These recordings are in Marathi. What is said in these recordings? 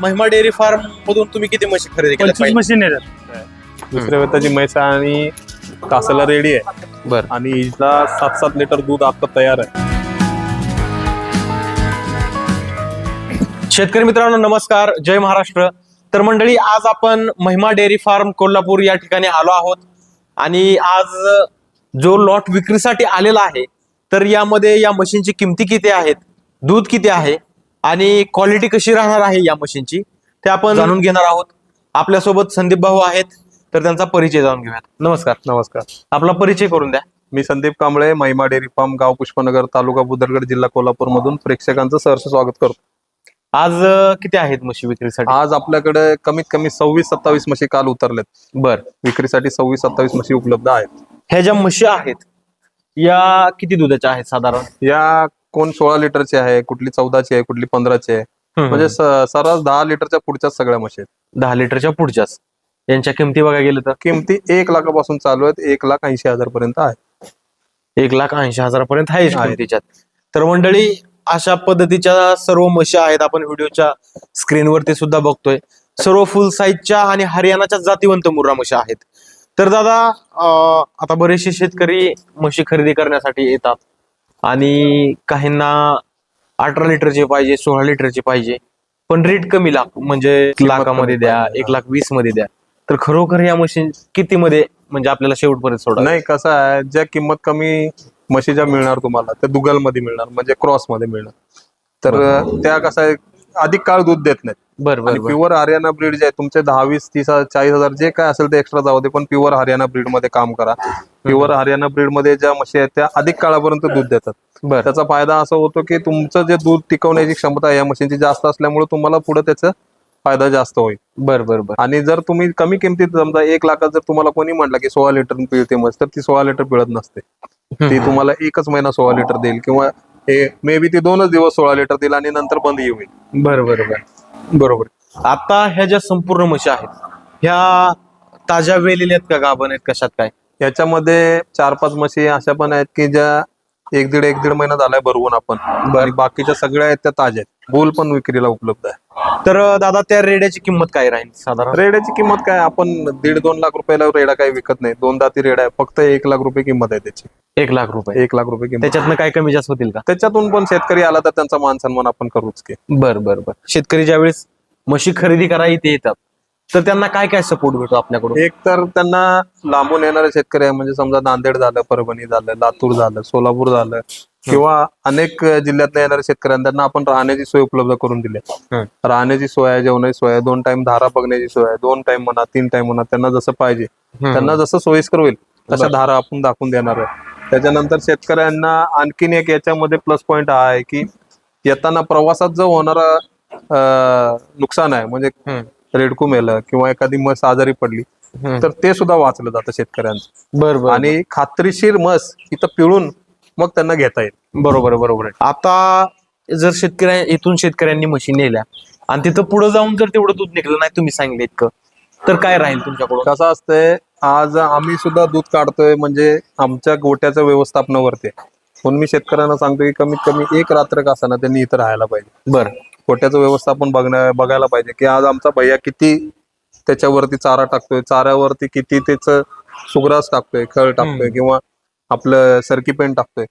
महिमा डेअरी फार्म मधून तुम्ही किती म्हशी खरेदी केल्या? पंचवीस मशीन येतात दुसऱ्या वेताची म्हैस आहे आणि कासाला रेडी आहे. बर. आणि हिला सात सात लिटर दूध आता तयार आहे. शेतकरी मित्रांनो नमस्कार. जय महाराष्ट्र. तर मंडळी आज आपण महिमा डेअरी फार्म कोल्हापूर या ठिकाणी आलो आहोत. आणि आज जो लॉट विक्रीसाठी आलेला आहे तर यामध्ये या मशीनची किमती किती आहेत? दूध किती आहे? आणि क्वालिटी कशी राहणार आहे या मशीनची ते आपण जाणून घेणार आहोत. आपल्यासोबत संदीप भाऊ आहेत तर त्यांचा परिचय जाणून घेऊयात. नमस्कार नमस्कार. आपला परिचय करून द्या. मी संदीप कांबळे महिमा डेअरी फार्म गाव पुष्पनगर तालुका बुदरगड जिल्हा कोल्हापूर मधून प्रेक्षकांचं सहर्ष स्वागत करतो. आज अं, किती आहेत म्हशी विक्रीसाठी? आज आपल्याकडे कमीत कमी सव्वीस सत्तावीस म्हशी काल उतरलेत. बर. विक्रीसाठी सव्वीस सत्तावीस म्हशी उपलब्ध आहेत. ह्या ज्या म्हशी आहेत या किती दुधाच्या आहेत साधारण? या कोण सोळा लिटरची आहे कुठली चौदाची आहे कुठली पंधराची आहे? म्हणजे स- सर्रास दहा लिटरच्या पुढच्या सगळ्या म्हशी आहेत. दहा लिटरच्या पुढच्याच. यांच्या किमती बघायला गेलं तर? किमती एक लाखापासून चालू आहेत एक लाख ऐंशी हजार पर्यंत आहे एक लाख ऐंशी हजारापर्यंत आहे आहे. किमतीच्यात. तर मंडळी अशा पद्धतीच्या सर्व म्हशी आहेत आपण व्हिडिओच्या स्क्रीनवरती सुद्धा बघतोय. सर्व फुल साईजच्या आणि हरियाणाच्या जातीवंत मुर्रा म्हशी आहेत. तर दादा आता बरेचसे शेतकरी म्हशी खरेदी करण्यासाठी येतात आणि काहींना अठरा लिटरचे पाहिजे सोळा लिटरचे पाहिजे पण रेट कमी लाख म्हणजे लाखामध्ये द्या एक लाख वीसमध्ये द्या. तर खरोखर या मशीन किती मध्ये म्हणजे आपल्याला शेवटपर्यंत सोडा नाही कसं आहे ज्या किंमत कमी म्हशी ज्या मिळणार तुम्हाला त्या दुगलमध्ये मिळणार म्हणजे क्रॉसमध्ये मिळणार. तर त्या कसं आहे अधिक काळ दूध देत नाहीत. बरं बरं बरं. प्युअर हरियाणा ब्रीड जे आहे तुमचे दहा वीस तीस हजार, चाळीस हजार जे काय असेल ते एक्स्ट्रा जाऊ दे पण प्युअर हरियाणा ब्रीडमध्ये काम करा. प्युअर हरियाणा ब्रीडमध्ये ज्या म्हशी आहेत त्या अधिक काळापर्यंत दूध देतात. बरं. त्याचा फायदा असा होतो की तुमचं जे दूध टिकवण्याची क्षमता आहे या मशीनची जास्त असल्यामुळे तुम्हाला पुढे त्याचा फायदा जास्त होईल. बर बर बर. आणि जर तुम्ही कमी किमतीत समजा एक लाखात जर तुम्हाला कोणी म्हटलं की सोळा लिटर पिळते म्हस तर ती सोळा लिटर पिळत नसते. ती तुम्हाला एकच महिना सोळा लिटर देईल किंवा हे मे बी ती दोनच दिवस सोळा लिटर देईल आणि नंतर बंद येईल. बर बर बर बरोबर. आता ह्या ज्या संपूर्ण म्हशी आहेत ह्या ताज्या वेलेल्या आहेत का गाभण आहेत? कशात काय? याच्यामध्ये चार पाच म्हशी अशा पण आहेत की ज्या एक दीड एक दीड महिना झालाय भरवून आपण. आणि बाकीच्या सगळ्या आहेत त्या ताज्या आहेत. बोल पण विक्रीला उपलब्ध आहे. तर दादा त्या रेड्याची किंमत काय राहील साधारण? रेड्याची किंमत काय? आपण दीड दोन लाख रुपयाला रेडा काही विकत नाही. दोन दाती रेडा आहे. फक्त एक लाख रुपये किंमत आहे त्याची. एक लाख रुपये. एक लाख रुपये किंमत. त्याच्यातनं काय कमी जास्त होतील का? त्याच्यातून पण शेतकरी आला तर त्यांचा मान सन्मान आपण करूच की. बर बर बर. शेतकरी ज्यावेळेस म्हशी खरेदी करायला इथे येतात तर त्यांना काय काय सपोर्ट भेटतो आपल्याकडून? एक तर त्यांना लांबून येणारे शेतकरी आहे म्हणजे समजा नांदेड झालं परभणी झालं लातूर झालं सोलापूर झालं किंवा अनेक जिल्ह्यातल्या येणाऱ्या शेतकऱ्यांना त्यांना आपण राहण्याची सोय उपलब्ध करून दिली. राहण्याची सोय आहे जेवणाची सोय आहे दोन टाइम धारा बघण्याची सोय आहे दोन टाइम म्हणा तीन टाइम म्हणा त्यांना जसं पाहिजे त्यांना जसं सोयीस्कर होईल तशा धारा आपण दाखवून देणार आहे त्याच्यानंतर शेतकऱ्यांना आणखीन एक याच्यामध्ये प्लस पॉइंट हा आहे की येताना प्रवासात जो होणारा नुकसान आहे म्हणजे. रेडकू मेलं किंवा एखादी म्हस आजारी पडली. तर ते सुद्धा वाचलं जातं शेतकऱ्यांचं. बर बर आणि खात्रीशीर म्हस इथं पिळून मग त्यांना घेता येईल. बरोबर बरोबर आता जर शेतकऱ्या इथून शेतकऱ्यांनी म्हशी नेल्या आणि तिथं पुढे जाऊन जर तेवढं दूध निघलं नाही तुम्ही सांगितलं इतकं तर काय राहील तुमच्याकडून? कसं असतंय आज आम्ही सुद्धा दूध काढतोय म्हणजे आमच्या गोट्याच्या व्यवस्थापनावरती. म्हणून मी शेतकऱ्यांना सांगतो की कमीत कमी एक रात्र का असताना त्यांनी इथं राहायला पाहिजे. बर. गोट्याचं व्यवस्थापन बघण्या बघायला पाहिजे. की आज आमचा भैया किती त्याच्यावरती चारा टाकतोय चाऱ्यावरती किती त्याचं सुग्रास टाकतोय खळ टाकतोय किंवा आपलं सरकी पेंट टाकतोय.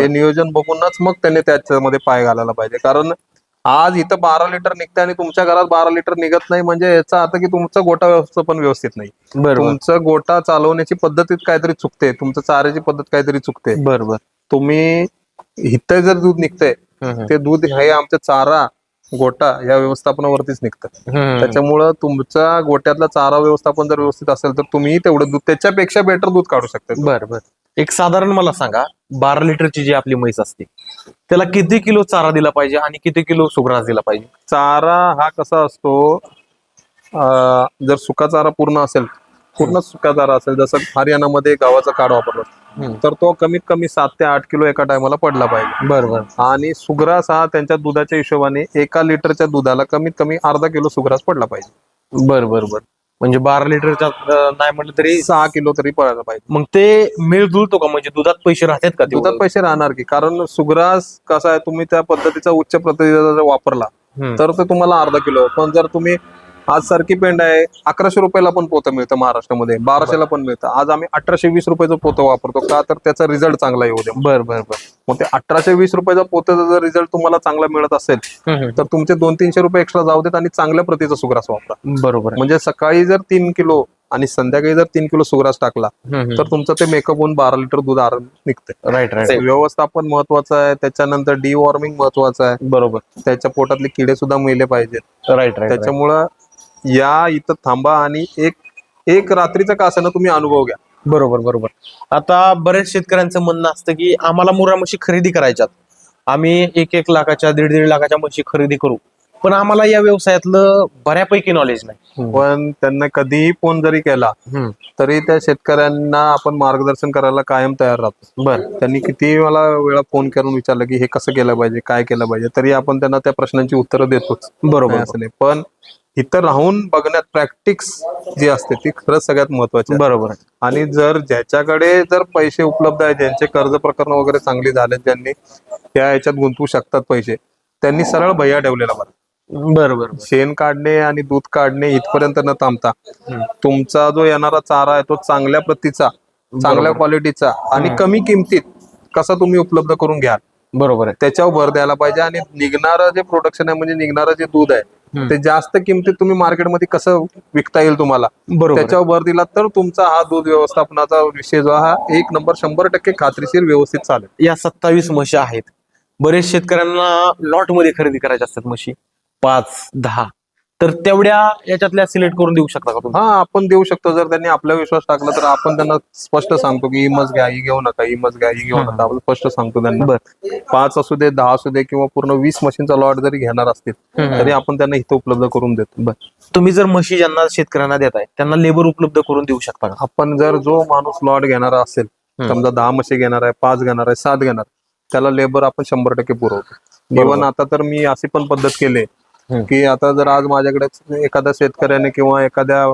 हे नियोजन बघूनच मग त्यांनी त्याच्यामध्ये पाय घालायला पाहिजे. कारण आज इथं बारा लिटर निघतंय आणि तुमच्या घरात बारा लिटर निघत नाही म्हणजे याचा अर्थ की तुमचं गोटा व्यवस्थापन व्यवस्थित नाही. तुमचं गोटा चालवण्याची पद्धतीत काहीतरी चुकते तुमचं चाऱ्याची पद्धत काहीतरी चुकते बर बर. तुम्ही इथं जर दूध निघतंय ते दूध हे आमच्या चारा गोटा या व्यवस्थापनावरतीच निघतं त्याच्यामुळं तुमचा गोट्यातला चारा व्यवस्थापन जर व्यवस्थित असेल तर तुम्ही तेवढं दूध त्याच्यापेक्षा बेटर दूध काढू शकता बर बर. एक साधारण मला सांगा बारा लिटरची जी आपली म्हैस असते त्याला किती किलो चारा दिला पाहिजे आणि किती किलो सुग्रास दिला पाहिजे? चारा हा कसा असतो अं, जर सुका चारा पूर्ण असेल पूर्ण सुका चारा असेल जसं हरियाणामध्ये गावाचा काढ वापरला. तर तो कमीत कमी सात ते आठ किलो एका टायमाला पडला पाहिजे. बर बर आणि सुग्रास हा त्यांच्या दुधाच्या हिशोबाने एका लिटरच्या दुधाला कमीत कमी अर्धा किलो सुग्रास पडला पाहिजे. बर बर बर. म्हणजे बारा लिटरच्या नाही म्हटलं तरी सहा किलो तरी पडायला पाहिजे. मग ते मेळ जुळतो का? म्हणजे दुधात पैसे राहतात का दुधात? पैसे राहणार की कारण सुग्रास कसा आहे तुम्ही त्या पद्धतीचा उच्च प्रतीचा जर वापरला. तर ते तुम्हाला अर्धा किलो. पण जर तुम्ही आज सारखी पेंड आहे. अकराशे रुपयाला पण पोतं मिळतं महाराष्ट्रामध्ये. बाराशेला पण मिळतं. आज आम्ही अठराशे वीस रुपयाचं पोतं वापरतो. का तर त्याचा रिझल्ट चांगला येऊ दे. बर बर बर. मग ते अठराशे वीस रुपयाचा पोत्याचा जर रिझल्ट तुम्हाला चांगला मिळत असेल तर तुमचे दोन तीनशे रुपये एक्स्ट्रा जाऊ देत आणि चांगल्या प्रतीचा सुग्रास वापरा. बरोबर. म्हणजे सकाळी जर तीन किलो आणि संध्याकाळी जर तीन किलो सुग्रास टाकला तर तुमचं ते मेकअप होऊन बारा लिटर दूध आर निघते. राईट राईट व्यवस्थापन महत्वाचं आहे. त्याच्यानंतर डिवॉर्मिंग महत्वाचं आहे. बरोबर. त्याच्या पोटातले किडे सुद्धा मेले पाहिजेत. राईट राईट त्याच्यामुळं या इथं थांबा आणि एक एक रात्रीचा का असेना तुम्ही अनुभव घ्या. बरोबर बरोबर. आता बऱ्याच शेतकऱ्यांचं म्हणणं असतं की आम्हाला मुरा म्हशी खरेदी करायच्यात. आम्ही एक एक लाखाच्या दीड दीड लाखाच्या म्हशी खरेदी करू. पण आम्हाला या व्यवसायातलं बऱ्यापैकी नॉलेज नाही. पण त्यांना कधीही फोन जरी केला. तरी त्या शेतकऱ्यांना आपण मार्गदर्शन करायला कायम तयार राहतो. बर. त्यांनी किती मला वेळा फोन करून विचारलं की हे कसं केलं पाहिजे काय केलं पाहिजे तरी आपण त्यांना त्या प्रश्नांची उत्तरं देतोच. बरोबर असं नाही. पण इथं राहून बघण्यात प्रॅक्टिस जी असते ती खरंच सगळ्यात महत्वाची. बरोबर आहे. आणि जर ज्याच्याकडे जर पैसे उपलब्ध आहेत ज्यांचे कर्ज प्रकरण वगैरे चांगली झाले ज्यांनी त्या ह्याच्यात गुंतवू शकतात पैसे त्यांनी सरळ भैया ठेवलेला बरं. बरं बरं शेण काढणे आणि दूध काढणे इथपर्यंत न थांबता तुमचा जो येणारा चारा आहे तो चांगल्या प्रतीचा चांगल्या क्वालिटीचा आणि कमी किमतीत कसा तुम्ही उपलब्ध करून घ्याल? बरोबर आहे. त्याच्यावर भर द्यायला पाहिजे आणि निघणारं जे प्रोडक्शन आहे म्हणजे निघणारं जे दूध आहे ते जास्त किमतीत तुम्ही मार्केटमध्ये कसं विकता येईल तुम्हाला? बरोबर. त्याच्यावर भर दिला तर तुमचा हा दूध व्यवस्थापनाचा विषय जो हा एक नंबर शंभर टक्के खात्रीशीर व्यवस्थित चालेल. या सत्तावीस म्हशी आहेत. बरेच शेतकऱ्यांना लॉटमध्ये खरेदी करायच्या असतात म्हशी. पाच दहा. तर तेवढ्या याच्यातल्या सिलेक्ट करून देऊ शकता का तुम्ही? हा आपण देऊ शकतो. जर त्यांनी आपला विश्वास टाकला तर आपण त्यांना स्पष्ट सांगतो की ही मस घ्या ही घेऊ नका ही मस घ्या ही घेऊ नका. आपण स्पष्ट सांगतो त्यांना. बर. पाच असू दे दहा असू दे किंवा पूर्ण वीस मशीनचा लॉट जरी घेणार असतील तरी आपण त्यांना इथं उपलब्ध करून देतो. बर. तुम्ही जर म्हशी ज्यांना शेतकऱ्यांना देताय त्यांना लेबर उपलब्ध करून देऊ शकता का? आपण जर जो माणूस लॉट घेणारा असेल समजा दहा म्हशी घेणार आहे पाच घेणार आहे सात घेणार त्याला लेबर आपण शंभर टक्के पुरवतो. इव्हन आता तर मी अशी पण पद्धत केली. की आता जर आज माझ्याकडे एखाद्या शेतकऱ्याने किंवा एखाद्या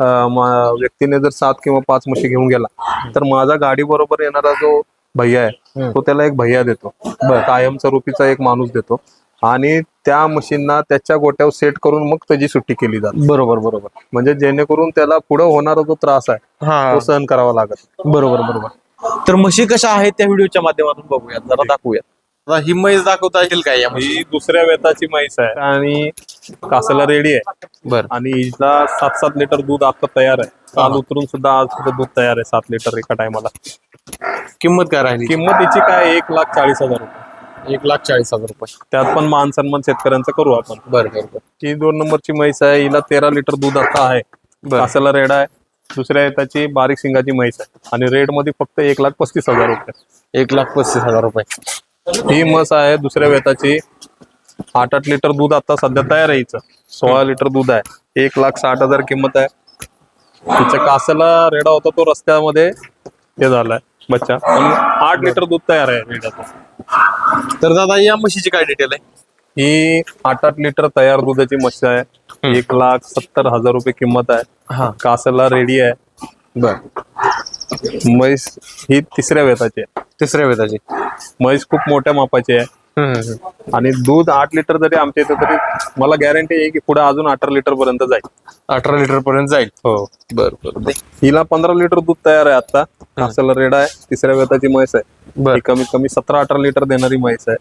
व्यक्तीने जर सात किंवा पाच म्हशी घेऊन गेला तर माझा गाडी बरोबर येणारा जो भैया आहे. तो त्याला एक भैया देतो. कायमस्वरूपीचा एक माणूस देतो. आणि त्या मशीनना त्याच्या गोट्यावर सेट करून मग त्याची सुट्टी केली जाते. बरोबर बरोबर. म्हणजे जेणेकरून त्याला पुढे होणारा जो त्रास आहे तो सहन करावा लागत बरोबर बरोबर. तर म्हशी कशा आहेत त्या व्हिडिओच्या माध्यमातून बघूयात जरा दाखवूयात. आता ही म्हैस दाखवता येईल काय या म्हशी ही दुसऱ्या वेताची म्हैस आहे. आणि कासाला रेडी आहे. बर. आणि हिला सात सात लिटर दूध आता तयार आहे. काल उतरून सुद्धा आज सुद्धा दूध तयार आहे सात लिटर एका टायमाला. किंमत काय राहिली? किंमत हिची काय एक लाख चाळीस हजार रुपये. एक लाख चाळीस हजार रुपये. त्यात पण मान सन्मान शेतकऱ्यांचा करू आपण. बर बर बर. ही दोन नंबरची म्हैस आहे हिला तेरा लिटर दूध आता आहे. कासाला रेड आहे. दुसऱ्या येताची बारीक सिंगाची म्हैस आहे. आणि रेडमध्ये फक्त एक लाख पस्तीस हजार रुपये. एक लाख पस्तीस हजार रुपये. ही म्हस आहे दुसऱ्या वेताची. आठ आठ लिटर दूध आता सध्या तयार आहे हिचं. सोळा लिटर दूध आहे. एक लाख साठ हजार किंमत आहे. तिच्या कासाला रेडा होता तो रस्त्यामध्ये. हे झालाय. बच्चा. पण आठ लिटर दूध तयार आहे रेड्याचं. तर दादा या म्हशीची काय डिटेल आहे? ही आठ आठ लिटर तयार दुधाची म्हशी आहे. एक लाख सत्तर हजार रुपये किंमत आहे. हा. कासाला रेडी आहे. बर. म्हैस ही तिसऱ्या वेताची आहे. तिसऱ्या वेताची. म्हैस खूप मोठ्या मापाची आहे. आणि दूध आठ लिटर जरी आमच्या इथे तरी मला गॅरंटी आहे की पुढे अजून अठरा लिटर पर्यंत जाईल. अठरा लिटर पर्यंत जाईल. हो. बर बर हिला पंधरा लिटर दूध तयार आहे आता कासाला रेड आहे. तिसऱ्या वेताची म्हैस आहे. ही कमीत कमी सतरा अठरा लिटर देणारी म्हैस आहे.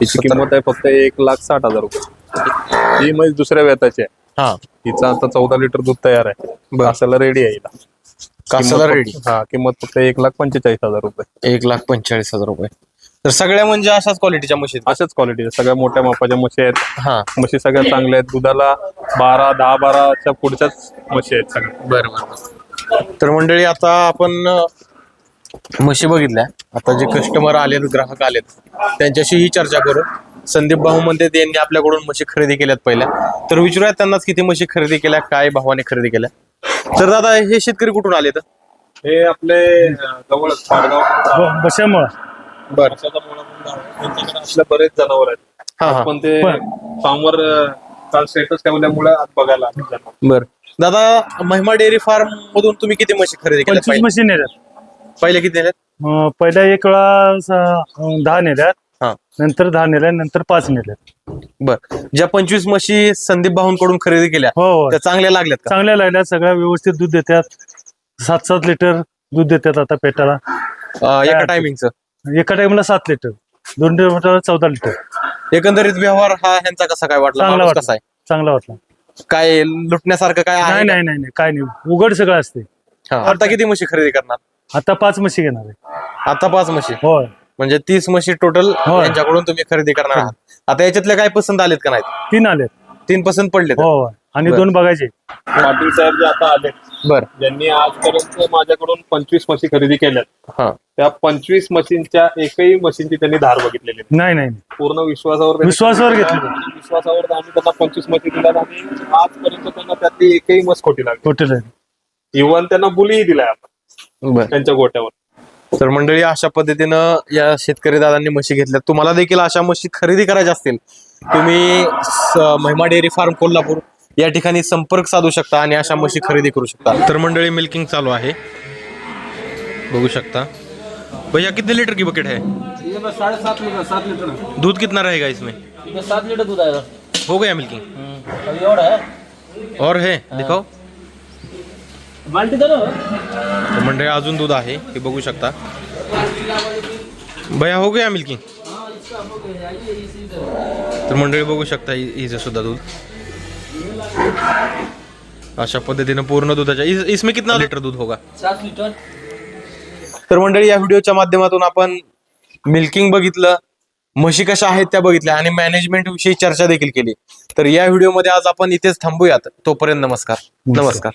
तिची किंमत आहे फक्त एक लाख साठ हजार रुपये. ही म्हैस दुसऱ्या वेताची आहे. हिचा आता चौदा लिटर दूध तयार आहे. कासाला रेडी आहे हिला. कासाला किंमत रेडी. फक्त- हा किंमत फक्त एक लाख पंचेचाळीस हजार रुपये. एक लाख पंचेचाळीस हजार रुपये. तर सगळ्या म्हणजे अशाच क्वालिटीच्या आहेत. अशाच क्वालिटी सगळ्या मोठ्या मापाच्या म्हशी आहेत. हा. म्हशी सगळ्या चांगल्या आहेत. दुधाला बारा दहा बाराच्या पुढच्याच म्हशी आहेत सगळ्या. बर बर तर मंडळी आता आपण अं, म्हशी बघितल्या. आता जे कस्टमर आलेत ग्राहक आलेत त्यांच्याशी ही चर्चा करू. संदीप भाऊ म्हणते यांनी आपल्याकडून म्हशी खरेदी केल्यात पहिल्या. तर विचारूया त्यांनाच किती म्हशी खरेदी केल्या काय भावाने खरेदी केल्या. तर दादा हे शेतकरी कुठून आलेत? हे आपले जवळ पाडगाव बशामुळं. बर. त्यांच्याकडे बरेच जनावर आहेत. हा हा. पण ते फार्मवर काल स्टेटस ठेवल्यामुळे आज बघायला आले. जनावर. बर. दादा महिमा डेअरी फार्म मधून तुम्ही किती म्हशी खरेदी केल्या? पंचवीस मशीन नेल्यात. पहिले किती नेल्यात? अं, पहिल्या एक वेळा स- अं, दहा नेल्यात. हा. नंतर दहा नेल्या नंतर पाच नेल्या. बर. ज्या पंचवीस म्हशी संदीप भाऊंकडून खरेदी केल्या हो हो. त्या चांगल्या लागल्यात का? चांगल्या लागल्या सगळ्या व्यवस्थित दूध देतात. सात सात लिटर दूध देतात आता पेटाला. अं, एका टायमिंगचं एका टाइमला सात लिटर. दोन टाइमला चौदा लिटर. एकंदरीत व्यवहार हा ह्यांचा कसा काय वाटला? चांगला माणूस वाटला. कसा आहे? चांगला वाटला. काय लुटण्यासारखं काय आहे नाही नाही नाही नाही. काय नाही. उघड सगळं असते? हा. आता किती म्हशी खरेदी करणार? आता पाच म्हशी घेणार आहे. आता पाच म्हशी? होय. म्हणजे तीस म्हशी टोटल होय. यांच्याकडून तुम्ही खरेदी करणार आहात. आता याच्यातले काय पसंत आलेत का नाहीत? तीन आले तीन पसंत पडले हो हो. आणि दोन बघायचे. पाटील साहेब जे आता आले बर. ज्यांनी आजपर्यंत माझ्याकडून पंचवीस म्हशी खरेदी केल्यात हा. त्या पंचवीस मशीनच्या एकही मशीनची त्यांनी धार बघितलेली नाही. नाही नाही नाही. पूर्ण विश्वासावर त्यांनी- विश्वासावर घेतली. विश्वासावर आम्ही त्यांना पंचवीस मशी दिल्यात आणि आजपर्यंत त्यांना त्यातली एकही मस खोटी लागली टोटल आहे इव्हन त्यांना बुलीही दिलाय आपण. बर. त्यांच्या गोट्यावर. तर मंडळी अशा पद्धतीनं या शेतकरी दादांनी म्हशी घेतल्या तुम्हाला देखील अशा म्हशी खरेदी करायच्या असतील तुम्ही महिमा डेअरी फार्म कोल्हापूर या ठिकाणी संपर्क साधू शकता आणि अशा म्हशी खरेदी करू शकता. तर मंडळी मिल्किंग चालू आहे. बघू शकता. भैया कितने लीटर की बकेट है साढ़े सात लीटर सात लीटर. दूध कितना रहेगा इसमें सात लीटर दूध आएगा हो गया मिल्किंग. और है और है दिखाओ. मंडळी अजून दूध आहे हे बघू शकता. भैया हो गया मिल्किंग तर मंडळी बघू शकता हि- हिचं सुद्धा दूध. अशा पद्धतीनं पूर्ण दुधाच्या इस- इसमें कितना लिटर दूध होगा? सात लीटर तर मंडळी या व्हिडिओच्या माध्यमातून आपण मिल्किंग बघितलं म्हशी कशा आहेत त्या बघितल्या आणि मॅनेजमेंट विषयी चर्चा देखील केली. तर या व्हिडिओमध्ये आज आपण इथेच थांबूयात. तोपर्यंत नमस्कार. नमस्कार.